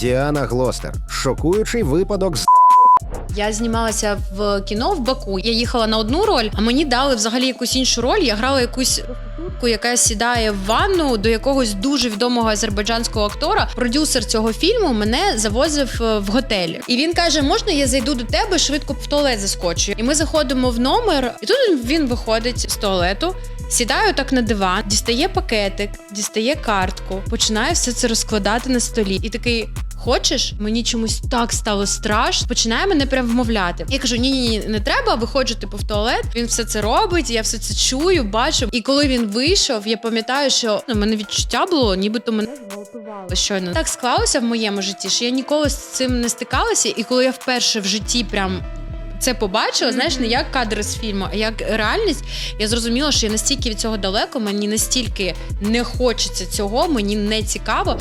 Діана Глостер. Шокуючий випадок з Я знімалася в кіно в Баку. Я їхала на одну роль, а мені дали взагалі якусь іншу роль. Я грала якусь проститутку, яка сідає в ванну до якогось дуже відомого азербайджанського актора. Продюсер цього фільму мене завозив е, в готель. І він каже: можна я зайду до тебе швидко в туалет заскочу? І ми заходимо в номер, і тут він виходить з туалету. Сідаю так на диван, дістає пакетик, дістає картку, починає все це розкладати на столі. І такий. Хочеш, мені чомусь так стало страшно. Починає мене прям вмовляти. Я кажу: ні, ні, ні, не треба. Виходжу типу в туалет. Він все це робить. Я все це чую, бачу. І коли він вийшов, я пам'ятаю, що ну, мене відчуття було, нібито мене зґвалтували щойно. Так склалося в моєму житті, що я ніколи з цим не стикалася. І коли я вперше в житті прям. Це побачила, знаєш, не як кадри з фільму, а як реальність. Я зрозуміла, що я настільки від цього далеко, мені настільки не хочеться цього, мені не цікаво.